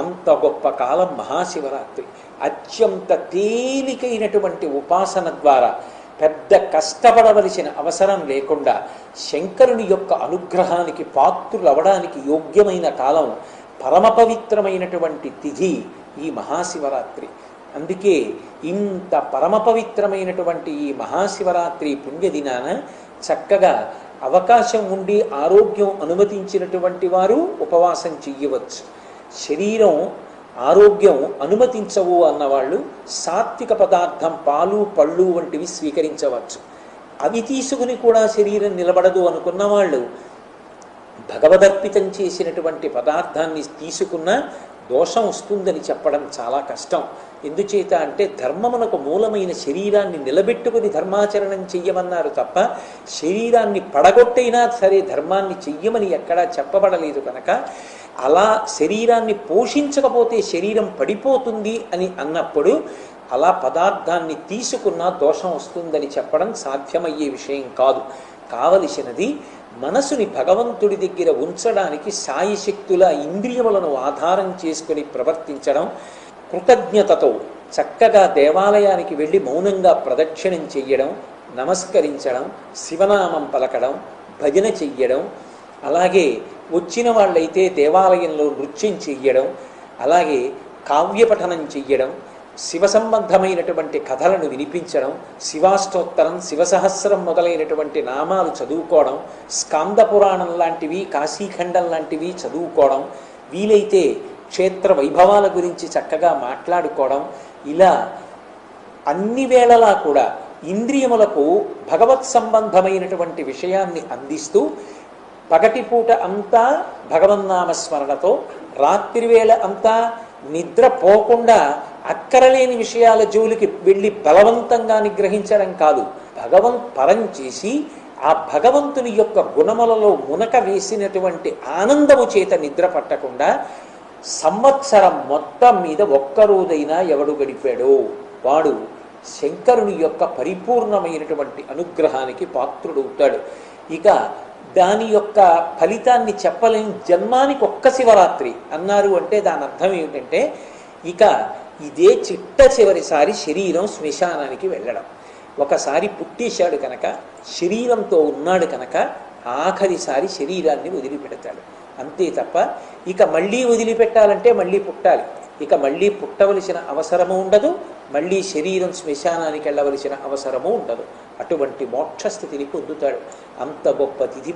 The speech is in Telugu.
అంత గొప్ప కాలం మహాశివరాత్రి. అత్యంత తేలికైనటువంటి ఉపాసన ద్వారా పెద్ద కష్టపడవలసిన అవసరం లేకుండా శంకరుని యొక్క అనుగ్రహానికి పాత్రులవడానికి యోగ్యమైన కాలం పరమ పవిత్రమైనటువంటి తిథి ఈ మహాశివరాత్రి. అందుకే ఇంత పరమ పవిత్రమైనటువంటి ఈ మహాశివరాత్రి పుణ్యదినాన చక్కగా అవకాశం ఉండి ఆరోగ్యం అనుమతించినటువంటి వారు ఉపవాసం చెయ్యవచ్చు. శరీరం ఆరోగ్యం అనుమతించవు అన్నవాళ్ళు సాత్విక పదార్థం పాలు పళ్ళు వంటివి స్వీకరించవచ్చు. అవి తీసుకుని కూడా శరీరం నిలబడదు అనుకున్న వాళ్ళు భగవదర్పితం చేసినటువంటి పదార్థాన్ని తీసుకున్న దోషం వస్తుందని చెప్పడం చాలా కష్టం. ఎందుచేత అంటే ధర్మమునకు మూలమైన శరీరాన్ని నిలబెట్టుకుని ధర్మాచరణం చెయ్యమన్నారు తప్ప శరీరాన్ని పడగొట్టైనా సరే ధర్మాన్ని చెయ్యమని ఎక్కడా చెప్పబడలేదు కనుక అలా శరీరాన్ని పోషించకపోతే శరీరం పడిపోతుంది అని అన్నప్పుడు అలా పదార్థాన్ని తీసుకున్నా దోషం వస్తుందని చెప్పడం సాధ్యమయ్యే విషయం కాదు. కావలసినది మనసుని భగవంతుడి దగ్గర ఉంచడానికి సాయశక్తుల ఇంద్రియములను ఆధారం చేసుకుని ప్రవర్తించడం కృతజ్ఞతతో చక్కగా దేవాలయానికి వెళ్ళి మౌనంగా ప్రదక్షిణం చెయ్యడం నమస్కరించడం శివనామం పలకడం భజన చెయ్యడం అలాగే వచ్చిన వాళ్ళైతే దేవాలయంలో నృత్యం చెయ్యడం అలాగే కావ్యపఠనం చెయ్యడం శివ సంబంధమైనటువంటి కథలను వినిపించడం శివాష్టోత్తరం శివసహస్రం మొదలైనటువంటి నామాలు చదువుకోవడం స్కాంద పురాణం లాంటివి కాశీఖండం లాంటివి చదువుకోవడం వీలైతే క్షేత్ర వైభవాల గురించి చక్కగా మాట్లాడుకోవడం ఇలా అన్ని వేళలా కూడా ఇంద్రియములకు భగవత్ సంబంధమైనటువంటి విషయాన్ని అందిస్తూ పగటిపూట అంతా భగవన్నామస్మరణతో రాత్రివేళ అంతా నిద్ర పోకుండా అక్కరలేని విషయాల జోలికి వెళ్ళి బలవంతంగా నిగ్రహించడం కాదు. భగవంత్ పరం చేసి ఆ భగవంతుని యొక్క గుణములలో మునక వేసినటువంటి ఆనందము చేత నిద్ర పట్టకుండా సంవత్సరం మొత్తం మీద ఒక్కరోజైనా ఎవడు గడిపాడో? వాడు శంకరుని యొక్క పరిపూర్ణమైనటువంటి అనుగ్రహానికి పాత్రుడవుతాడు. ఇక దాని యొక్క ఫలితాన్ని చెప్పలేని జన్మానికి ఒక్క శివరాత్రి అన్నారు అంటే దాని అర్థం ఏమిటంటే ఇక ఇదే చిట్ట చివరిసారి శరీరం శ్మశానానికి వెళ్ళడం. ఒకసారి పుట్టేశాడు కనుక శరీరంతో ఉన్నాడు కనుక ఆఖరిసారి శరీరాన్ని వదిలిపెడతాడు. అంతే తప్ప ఇక మళ్ళీ వదిలిపెట్టాలంటే మళ్ళీ పుట్టాలి. ఇక మళ్ళీ పుట్టవలసిన అవసరము ఉండదు మళ్ళీ శరీరం శ్మశానానికి వెళ్ళవలసిన అవసరము ఉండదు. అటువంటి మోక్ష స్థితిని పొందుతాడు. అంత గొప్ప తిథి